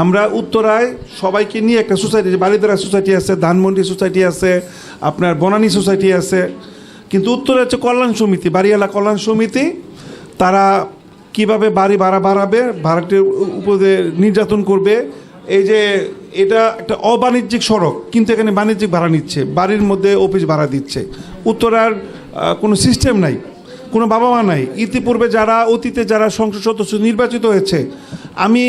আমরা উত্তরায় সবাইকে নিয়ে একটা সোসাইটি, বালিদারা সোসাইটি আছে, ধানমন্ডি সোসাইটি আছে, আপনার বনানী সোসাইটি আছে। কিন্তু উত্তরে হচ্ছে কল্যাণ সমিতি বাড়িওয়ালা কল্যাণ সমিতি। তারা কীভাবে বাড়ি ভাড়া বাড়াবে, ভাড়াটির উপরে নির্যাতন করবে, এই যে এটা একটা অবাণিজ্যিক সড়ক, কিন্তু এখানে বাণিজ্যিক ভাড়া নিচ্ছে, বাড়ির মধ্যে অফিস ভাড়া দিচ্ছে। উত্তরার কোনো সিস্টেম নাই। কোনো বাবা মা নাই। ইতিপূর্বে যারা, অতীতে যারা সংসদ সদস্য নির্বাচিত হয়েছে, আমি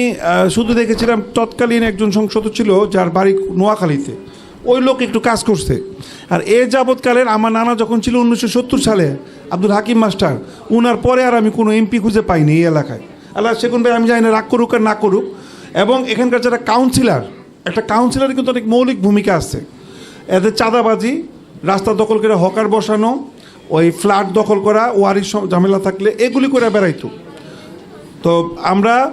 শুধু দেখেছিলাম তৎকালীন একজন সংসদ ছিল যার বাড়ি নোয়াখালীতে। ওই লোক একটু কাজ করছে। আর এ যাবৎকালের আমার নানা যখন ছিল উনিশশো সত্তর সালে, আব্দুল হাকিম মাস্টার, উনার পরে আর আমি কোনো এমপি খুঁজে পাইনি এই এলাকায়। আল্লাহ সেগুন ভাই, আমি জানি না, রাগ করুক আর না করুক। এবং এখানকার যারা কাউন্সিলর একটা কাউন্সিলরের কিন্তু অনেক মৌলিক ভূমিকা আছে। এদের চাঁদাবাজি, রাস্তা দখল করে হকার বসানো ওই ফ্ল্যাট দখল করা ওয়ারির ঝামেলা থাকলে এগুলি করে বেড়াইতো। তো আমরা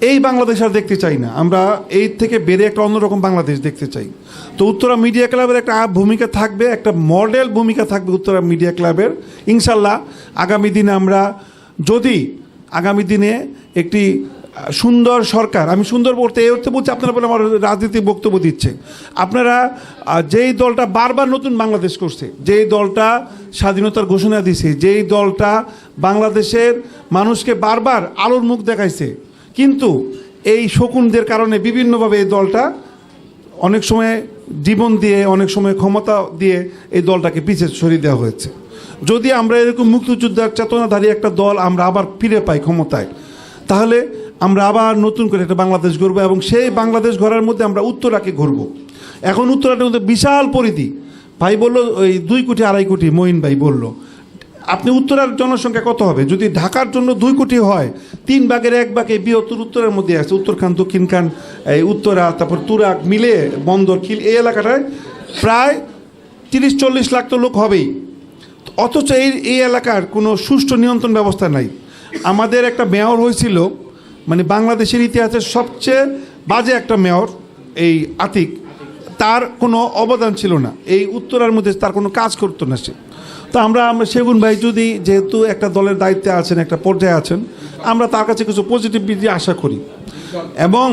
এই বাংলাদেশ আর দেখতে চাই না। আমরা এই থেকে বেড়ে একটা অন্যরকম বাংলাদেশ দেখতে চাই। তো উত্তরা মিডিয়া ক্লাবের একটা ভূমিকা থাকবে, একটা মডেল ভূমিকা থাকবে উত্তরা মিডিয়া ক্লাবের ইনশাল্লাহ আগামী দিনে আমরা যদি, আগামী দিনে একটি সুন্দর সরকার, আমি সুন্দর বলতে, এই অর্থে বলছি আপনারা বলে আমার রাজনীতি বক্তব্য দিচ্ছে আপনারা যেই দলটা বারবার নতুন বাংলাদেশ করছে, যেই দলটা স্বাধীনতার ঘোষণা দিছে, যেই দলটা বাংলাদেশের মানুষকে বারবার আলোর মুখ দেখাইছে, কিন্তু এই শকুনদের কারণে বিভিন্নভাবে এই দলটা অনেক সময় জীবন দিয়ে, অনেক সময় ক্ষমতা দিয়ে এই দলটাকে পিছিয়ে সরিয়ে দেওয়া হয়েছে। যদি আমরা এরকম মুক্তিযোদ্ধার চেতনাধারী একটা দল আমরা আবার ফিরে পাই ক্ষমতায়, তাহলে আমরা আবার নতুন করে একটা বাংলাদেশ গড়বো এবং সেই বাংলাদেশ গড়ার মধ্যে আমরা উত্তরাকে ঘুরবো এখন উত্তরাটার মধ্যে বিশাল পরিধি। ভাই বলল, ওই দুই কোটি আড়াই কোটি, মঈন ভাই বলল, আপনি উত্তরার জনসংখ্যা কত হবে? যদি ঢাকার জন্য দুই কোটি হয়, তিন ভাগের এক ভাগে বৃহত্তর উত্তরের মধ্যে আছে, উত্তরখান, দক্ষিণখান, এই উত্তরা, তারপর তুরাক মিলে বন্দর, খিল, এই এলাকাটায় প্রায় তিরিশ, চল্লিশ লাখ তো লোক হবেই। অথচ এই এই এলাকার কোনো সুষ্ঠু নিয়ন্ত্রণ ব্যবস্থা নাই। আমাদের একটা মেয়র হয়েছিল মানে বাংলাদেশের ইতিহাসের সবচেয়ে বাজে একটা মেয়র এই আতিক, তার কোনো অবদান ছিল না। এই উত্তরার মধ্যে তার কোনো কাজ করতো না সে। তো আমরা আমরা সেগুন ভাই যদি যেহেতু একটা দলের দায়িত্বে আছেন, একটা পর্যায়ে আছেন, আমরা তার কাছে কিছু পজিটিভিটি আশা করি। এবং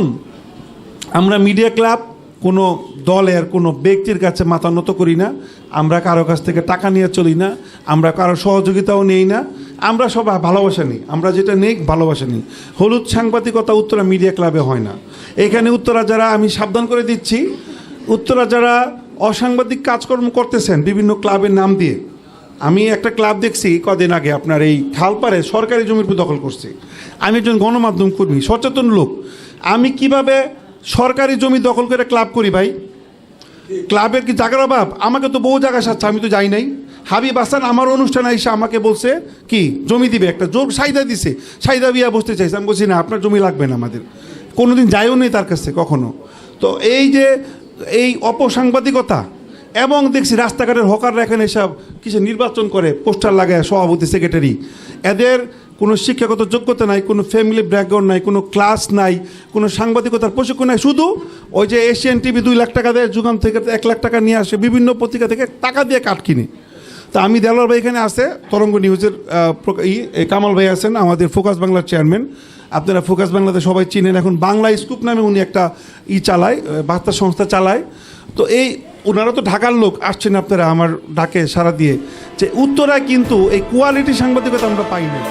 আমরা মিডিয়া ক্লাব কোনো দলের, কোনো ব্যক্তির কাছে মাথা নত করি না। আমরা কারও কাছ থেকে টাকা নিয়ে চলি না। আমরা কারও সহযোগিতাও নেই না। আমরা সবাই ভালোবাসা নিই। আমরা যেটা নেই, ভালোবাসা নিই। হলুদ সাংবাদিকতা উত্তরা মিডিয়া ক্লাবে হয় না। এখানে উত্তরা যারা, আমি সাবধান করে দিচ্ছি, উত্তরা যারা অসাংবাদিক কাজকর্ম করতেছেন বিভিন্ন ক্লাবের নাম দিয়ে, আমি একটা ক্লাব দেখছি কদিন আগে আপনার এই খালপাড়ে সরকারি জমির উপর দখল করছে। আমি একজন গণমাধ্যম কর্মী, সচেতন লোক। আমি কীভাবে সরকারি জমি দখল করে ক্লাব করি ভাই? ক্লাবের কি জায়গার অভাব? আমাকে তো বহু জায়গা সাচ্ছে আমি তো যাই নাই। হাবিব হাসান আমার অনুষ্ঠানে এসে আমাকে বলছে, কি, জমি দিবে একটা? জোর সাইদা দিছে। সাইদা বিয়া বসতে চাইছে। আমি বলছি, না, আপনার জমি লাগবে না আমাদের। কোনোদিন যাইও নেই তার কাছে, কখনো। তো এই যে, এই অপসাংবাদিকতা এবং দেখছি রাস্তাঘাটের হকাররা এখানে এসব কিছু নির্বাচন করে, পোস্টার লাগায় সভাপতি, সেক্রেটারি। এদের কোনো শিক্ষাগত যোগ্যতা নাই, কোনো ফ্যামিলি ব্যাকগ্রাউন্ড নাই, কোনো ক্লাস নাই, কোনো সাংবাদিকতার প্রশিক্ষণ নাই। শুধু ওই যে এশিয়ান টিভি দুই লাখ টাকা দেয় যুগান থেকে এক লাখ টাকা নিয়ে আসে, বিভিন্ন পত্রিকা থেকে টাকা দিয়ে কাঠ কিনে। তা আমি দেলোয়ার ভাই এখানে আছে, তরঙ্গ নিউজের কামাল ভাই আছেন, আমাদের ফোকাস বাংলার চেয়ারম্যান। আপনারা ফোকাস বাংলাতে সবাই চিনেন, এখন বাংলা স্কুপ নামে উনি একটা ই চালায় বার্তা সংস্থা চালায়। তো এই, ওনারা তো ঢাকার লোক, আসছেন আপনারা আমার ডাকে সারা দিয়ে, যে উত্তরায় কিন্তু এই কোয়ালিটি সাংবাদিকতা আমরা পাই না